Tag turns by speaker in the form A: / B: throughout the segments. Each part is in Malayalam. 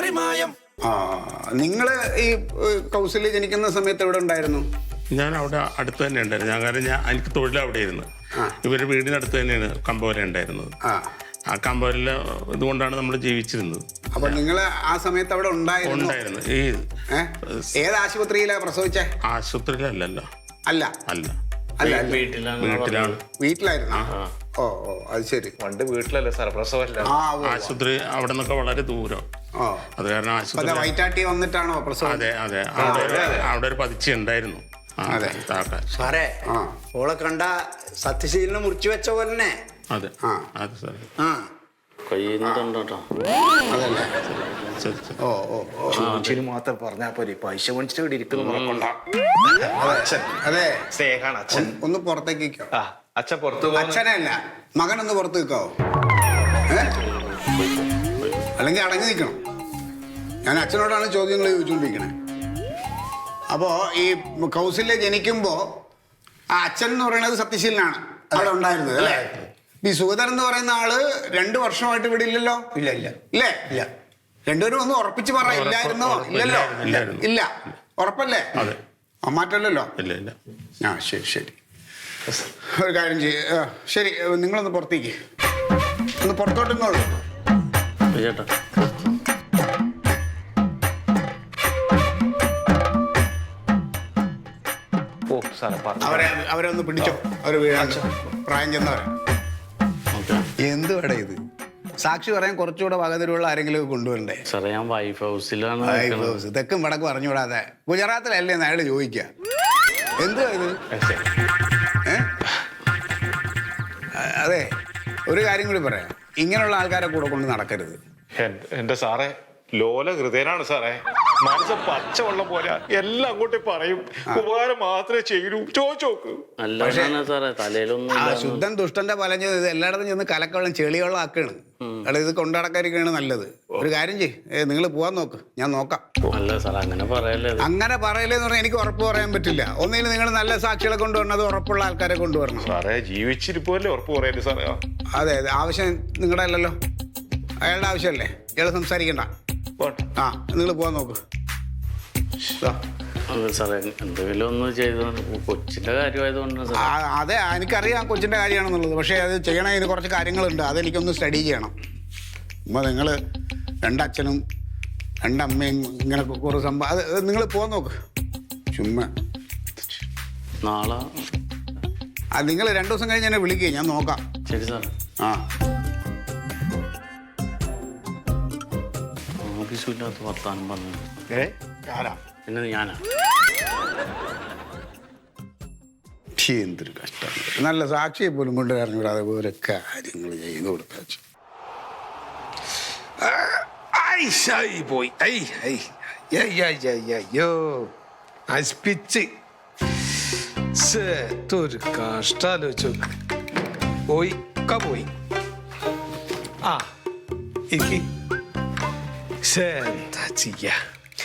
A: മറിമായം.
B: ആ നിങ്ങൾ ഈ കൗസല്യ ജനിക്കുന്ന സമയത്ത് എവിടെ ഉണ്ടായിരുന്നു?
C: ഞാൻ അവിടെ അടുത്ത് തന്നെ ഉണ്ടായിരുന്നു. ഞാൻ കാരണം ഞാൻ എനിക്ക് തൊഴിൽ അവിടെ ഇരുന്നു ഇവരുടെ വീടിനടുത്ത് തന്നെയാണ് കമ്പോല ഉണ്ടായിരുന്നത്.
B: ആ.
C: ആ കമ്പോലിൽ ഇതുകൊണ്ടാണ് നമ്മൾ ജീവിച്ചിരുന്നത്.
B: അപ്പൊ നിങ്ങൾ ആ സമയത്ത് അവിടെ ഉണ്ടായിരുന്നു?
C: ഉണ്ടായിരുന്നു. ഈ
B: ഏത് ആശുപത്രിയിലാ പ്രസവിച്ചേ?
C: ആശുപത്രിയിലല്ലല്ലോ.
B: അല്ല.
C: അല്ല.
B: അല്ല അല്ല.
D: വീട്ടിലാണ്
C: വീട്ടിലാണ്.
B: വീട്ടിലായിരുന്നു? ഓ ഓ അത് ശരി.
E: പണ്ട് വീട്ടിലല്ലേ സാർ പ്രസവമല്ല.
B: ആ
C: ആശുപത്രി അവിടെ നിന്നൊക്കെ വളരെ ദൂരം. അത് കാരണം ആശുപത്രി
B: വൈറ്റാട്ടി വന്നിട്ടാണോ
C: അതെ അതെ. അവിടെ ഒരു- അവിടെ ഒരു പതിച്ച ഉണ്ടായിരുന്നു.
F: സാറേ ഓളെ കണ്ട സത്യശീലനെ മുറിച്ചു വെച്ച പോലെ തന്നെ
C: അതെ.
B: ആ.
C: അതെ സാറേ.
F: ആ.
C: ശരി
B: ഓ ഓ
E: മാത്രം പറഞ്ഞാ പൈസ മേടിച്ചിട്ട് ഇവിടെ ഇരിക്കുന്നു മുറക്കൊണ്ട അച്ഛൻ.
B: അതെ.
E: സ്നേഹാണ് അച്ഛൻ.
B: ഒന്ന് പുറത്തേക്ക് നിൽക്കോ.
E: ആ അച്ഛൻ പുറത്തു
B: അച്ഛനല്ല. മകനൊന്ന് പുറത്ത് നിൽക്കാവോ? അല്ലെങ്കിൽ അടങ്ങി നിൽക്കണം. ഞാൻ അച്ഛനോടാണ് ചോദ്യങ്ങൾ ചോദിച്ചുകൊണ്ടിരിക്കണേ അപ്പോ ഈ കൗസല്യ ജനിക്കുമ്പോ ആ അച്ഛൻ എന്ന് പറയുന്നത് സത്യശീലനാണ്. അവിടെ ഉണ്ടായിരുന്നത് അല്ലേ? ഈ സുഗതൻ എന്ന് പറയുന്ന ആൾ രണ്ടു വർഷമായിട്ട് ഇവിടെ ഇല്ലല്ലോ?
F: ഇല്ല ഇല്ല.
B: ഇല്ലേ?
F: ഇല്ല.
B: രണ്ടുപേരും ഒന്ന് ഉറപ്പിച്ച് പറ ഇല്ലായിരുന്നോ? ഇല്ലല്ലോ. ഇല്ല. ഉറപ്പല്ലേ? മാറ്റമല്ലല്ലോ
C: ഇല്ല ഇല്ല.
B: ആ ശരി ശരി. ഒരു കാര്യം ചെയ്യ. ശരി നിങ്ങളൊന്ന് പുറത്തേക്ക്. ഒന്ന് പുറത്തോട്ട്
D: ചേട്ടാ
E: ഓ സാറേ പറഞ്ഞു
B: അവരെ അവരെ ഒന്ന് പിടിച്ചോ. അവർ പ്രായം ചെന്നവരെ. എന്തുവാടാ ഇത്? സാക്ഷി പറയാൻ കുറച്ചുകൂടെ വകതിരുള്ള ആരെങ്കിലും കൊണ്ടുവരണ്ടേ?
D: സാറേ ഞാൻ വൈഫ് ഹൗസിലാണ് വൈഫ്
B: ഹൗസ്. തെക്കും വടക്കും അറിഞ്ഞുകൂടാതെ ഗുജറാത്തിലല്ലേ അയാൾ ചോദിക്കുക എന്തുവാ ഇത്? ഏ? അതെ. ഒരു കാര്യം കൂടി പറയാം. ഇങ്ങനെയുള്ള ആൾക്കാരെ കൂടെ കൊണ്ട് നടക്കരുത്.
E: എന്റെ സാറേ ലോല ഹൃദയനാണ് സാറേ. മനസ്സ് പച്ചവെള്ളം പോലെ എല്ലാം അങ്ങോട്ട് പറയും. ഉപകാരം മാത്രമേ ചെയ്യൂ.
D: ചോദിച്ചോക്ക് തലയിലൊന്നും
B: ആ ശുദ്ധൻ ദുഷ്ടന്റെ പലഞ്ഞത് ഇത് എല്ലായിടത്തും ചെന്ന് കലക്കവെള്ളം ചെളിവെള്ളം ആക്കാണ്. അവിടെ ഇത് കൊണ്ടടക്കാതിരിക്കുകയാണ് നല്ലത്. ഒരു കാര്യം ചെയ്യ്. നിങ്ങൾ പോവാൻ നോക്ക്. ഞാൻ നോക്കാം.
D: അങ്ങനെ പറയല്ലേ
B: എന്ന് പറഞ്ഞാൽ എനിക്ക് ഉറപ്പ് പറയാൻ പറ്റില്ല. ഒന്നിനും നിങ്ങൾ നല്ല സാക്ഷികളെ കൊണ്ടുവരണം ഉറപ്പുള്ള ആൾക്കാരെ കൊണ്ടുവരണം.
E: സാറേ ജീവിച്ചിരിപ്പല്ലേ ഉറപ്പ് പറയല്ലേ സാറേ?
B: അതെ അതെ. ആവശ്യം നിങ്ങളുടെ അല്ലല്ലോ. അയാളുടെ ആവശ്യമല്ലേ? ഇയാൾ സംസാരിക്കണ്ട. ആ നിങ്ങൾ പോവാൻ നോക്ക്. ദാ.
D: അല്ല സാറേ. എന്തെങ്കിലും ഒന്ന് ചെയ്തു. കൊച്ചിന്റെ കാര്യമായതുകൊണ്ടാണ് സാർ
B: ആ, അതെ എനിക്കറിയാം കൊച്ചിന്റെ കാര്യമാണെന്നുള്ളത്. പക്ഷേ അത് ചെയ്യണതിന് കുറച്ച് കാര്യങ്ങളുണ്ട്. അതെനിക്കൊന്ന് സ്റ്റഡി ചെയ്യണം. അപ്പോൾ നിങ്ങൾ രണ്ടച്ഛനും രണ്ടമ്മയും ഇങ്ങനെ കുറേ സംഭവം അത് നിങ്ങൾ പോകാൻ നോക്ക്. ചുമ്മാ.
D: നാളെ?
B: അത് നിങ്ങൾ രണ്ടു ദിവസം കഴിഞ്ഞ് എന്നെ വിളിക്കുക ഞാൻ നോക്കാം.
D: ശരി സാർ
B: ആ.
D: ഓഫീസില്ലാത്ത വർത്താനം പറഞ്ഞു
B: ഏ? ആരാ?
D: പിന്നെ ഞാനാ.
B: ഛീ, എന്തൊരു കഷ്ടം. നല്ല സാക്ഷിയെ പോലും കൊണ്ട് ഇറങ്ങിവിടാതെ ഓരോ കാര്യങ്ങൾ ചെയ്തു കൊടുത്താച്ചു
G: പോയി. അയ്യോ നശിപ്പിച്ച്. ഇതൊരു കഷ്ടാലോചിച്ചു പോയി ക പോയി. ആ ശ്ശേ, എന്താ ചെയ്യാ?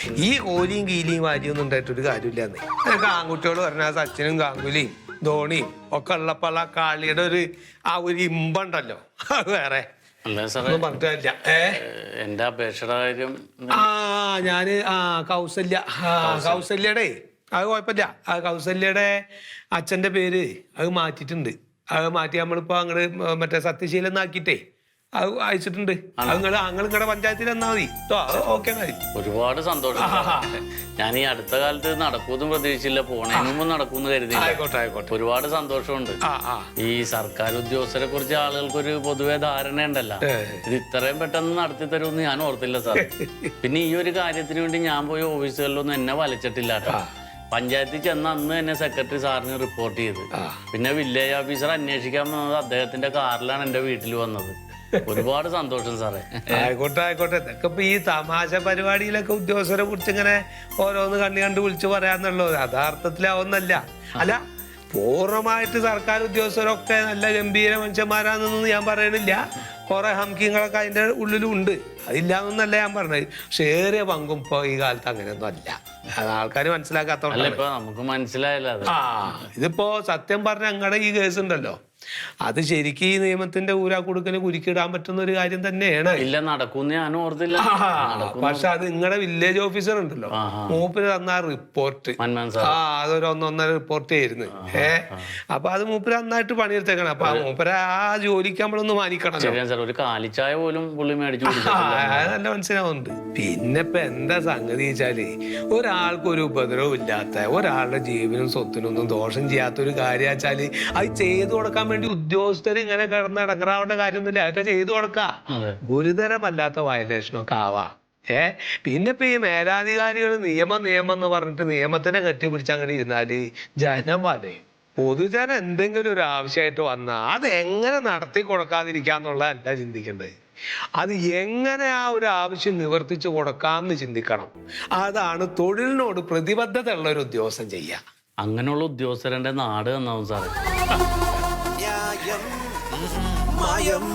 G: ഈ കോലിയും കീലിയും വാരിയൊന്നും ഉണ്ടായിട്ടൊരു കാര്യമില്ലെന്ന്. എനിക്ക് ആൺകുട്ടികൾ പറഞ്ഞാൽ സച്ചിനും ഗാംഗുലിയും ധോണിയും ഒക്കെ ഉള്ളപ്പോൾ ആ കാളിയുടെ ഒരു ആ ഒരു ഇമ്പുണ്ടല്ലോ. അത് വേറെ. ഒന്നും പറഞ്ഞിട്ടില്ല. ഏ?
D: എന്റെ അപേക്ഷയുടെ കാര്യം
G: ആ ഞാൻ ആ കൗസല്യ. ആ കൗസല്യയുടെ. അത് കുഴപ്പമില്ല. ആ കൗസല്യയുടെ അച്ഛന്റെ പേര് അത് മാറ്റിയിട്ടുണ്ട്. അത് മാറ്റി നമ്മളിപ്പോ അങ്ങട് മറ്റേ സത്യശീലം എന്നാക്കിയിട്ടേ. അത് അയച്ചിട്ടുണ്ട്. നിങ്ങൾ നിങ്ങളുടെ പഞ്ചായത്തിൽ എന്നാ മതി. ഓക്കെ
D: ഒരുപാട് സന്തോഷം. ഞാൻ ഈ അടുത്ത കാലത്ത് നടക്കൂന്നും പ്രതീക്ഷിച്ചില്ല. പോണേന് മുമ്പ് നടക്കൂന്ന് കരുതി
G: ആയിക്കോട്ടെ ആയിക്കോട്ടെ.
D: ഒരുപാട് സന്തോഷമുണ്ട്. ഈ സർക്കാർ ഉദ്യോഗസ്ഥരെ കുറിച്ച് ആളുകൾക്ക് ഒരു പൊതുവെ ധാരണ ഉണ്ടല്ലോ ഇത് ഇത്രയും പെട്ടെന്ന് നടത്തി തരുമെന്ന് ഞാൻ ഓർത്തില്ല സാർ. പിന്നെ ഈ ഒരു കാര്യത്തിന് വേണ്ടി ഞാൻ പോയി ഓഫീസുകളിലൊന്നും എന്നെ വലച്ചിട്ടില്ല കേട്ടോ. പഞ്ചായത്തിൽ ചെന്ന് അന്ന് തന്നെ സെക്രട്ടറി സാറിന് റിപ്പോർട്ട് ചെയ്ത്. പിന്നെ വില്ലേജ് ഓഫീസർ അന്വേഷിക്കാൻ വന്നത് അദ്ദേഹത്തിന്റെ കാറിലാണ് എന്റെ വീട്ടിൽ വന്നത്. ഒരുപാട് സന്തോഷം സാറേ.
G: ആയിക്കോട്ടെ ആയിക്കോട്ടെ. ഇതൊക്കെ ഇപ്പൊ ഈ തമാശ പരിപാടിയിലൊക്കെ ഉദ്യോഗസ്ഥരെ കുറിച്ച് ഇങ്ങനെ ഓരോന്ന് കണ്ണി കണ്ട് വിളിച്ചു പറയാന്നുള്ളത് യഥാർത്ഥത്തിലാവുന്നല്ല അല്ല പൂർണമായിട്ട് സർക്കാർ ഉദ്യോഗസ്ഥരൊക്കെ നല്ല ഗംഭീര മനുഷ്യന്മാരാണെന്നൊന്നും ഞാൻ പറയണില്ല. കുറെ ഹംകിങ്ങളൊക്കെ അതിന്റെ ഉള്ളിലുണ്ട്. അതില്ലാന്നല്ല ഞാൻ പറഞ്ഞത്. പക്ഷെ ഏറിയ പങ്കും ഇപ്പൊ ഈ കാലത്ത് അങ്ങനെയൊന്നും അല്ല. ആൾക്കാർ
D: അല്ല
G: മനസ്സിലാക്കാത്തോണ്ടല്ലേ
D: നമുക്ക് മനസ്സിലായല്ലോ
G: ആ ഇതിപ്പോ സത്യം പറഞ്ഞ ഞങ്ങളുടെ ഈ കേസ് ഉണ്ടല്ലോ. അത് ശരിക്ക് ഈ നിയമത്തിന്റെ ഊരാ കൊടുക്കൽ കുരുക്കിടാൻ പറ്റുന്ന ഒരു കാര്യം തന്നെയാണ്.
D: ഇല്ല നടക്കുന്ന ഞാൻ ഓർത്തില്ല.
G: പക്ഷെ അത് നിങ്ങളുടെ വില്ലേജ് ഓഫീസർ ഉണ്ടല്ലോ.
D: മൂപ്പിന്
G: മൂപ്പര് തന്ന റിപ്പോർട്ട് ആ അതൊരു ഒന്നൊന്നര റിപ്പോർട്ട് ആയിരുന്നു. ഏ അപ്പൊ അത് മൂപ്പര് നന്നായിട്ട് പണിയെടുത്തേക്കണം. അപ്പൊ മൂപ്പര് ആ ജോലിക്ക് നമ്മളൊന്ന്
D: മാനിക്കണം. ഒരു കാലിച്ചായ പോലും പുള്ളി മേടിച്ചു
G: നല്ല മനസ്സിലാവുന്നുണ്ട്. പിന്നെ ഇപ്പൊ എന്താ സംഗതി വെച്ചാൽ ഒരാൾക്ക് ഒരു ഉപദ്രവം ഇല്ലാത്ത ഒരാളുടെ ജീവനും സ്വത്തിനും ഒന്നും ദോഷം ചെയ്യാത്ത ഒരു കാര്യം വെച്ചാൽ അത് ചെയ്തു കൊടുക്കാൻ വേണ്ടി ഉദ്യോഗസ്ഥർ ഇങ്ങനെ കിടന്ന് ഇടങ്ങറാവേണ്ട കാര്യമൊന്നുമില്ല. അതൊക്കെ ചെയ്തു കൊടുക്കാം. ഗുരുതരമല്ലാത്ത വയലേഷനൊക്കെ ആവാം. ഏ? പിന്നെ ഇപ്പൊ ഈ മേലാധികാരികൾ നിയമം നിയമം എന്ന് പറഞ്ഞിട്ട് നിയമത്തിനെ കെട്ടിപ്പിടിച്ച് അങ്ങനെ ഇരുന്നാൽ ജനം വലയും പൊതുജനം എന്തെങ്കിലും ഒരു ആവശ്യമായിട്ട് വന്നാൽ അത് എങ്ങനെ നടത്തി കൊടുക്കാതിരിക്കാന്നുള്ളതല്ല ചിന്തിക്കേണ്ടത്. അത് എങ്ങനെ ആ ഒരു ആവശ്യം നിവർത്തിച്ചു കൊടുക്കാമെന്ന് ചിന്തിക്കണം. അതാണ് തൊഴിലിനോട് പ്രതിബദ്ധത ഉള്ള ഒരു ഉദ്യോഗസ്ഥൻ ചെയ്യുക
D: അങ്ങനെയുള്ള ഉദ്യോഗസ്ഥരുടെ നാട് എന്നാവും സാറേ.
A: மாயம்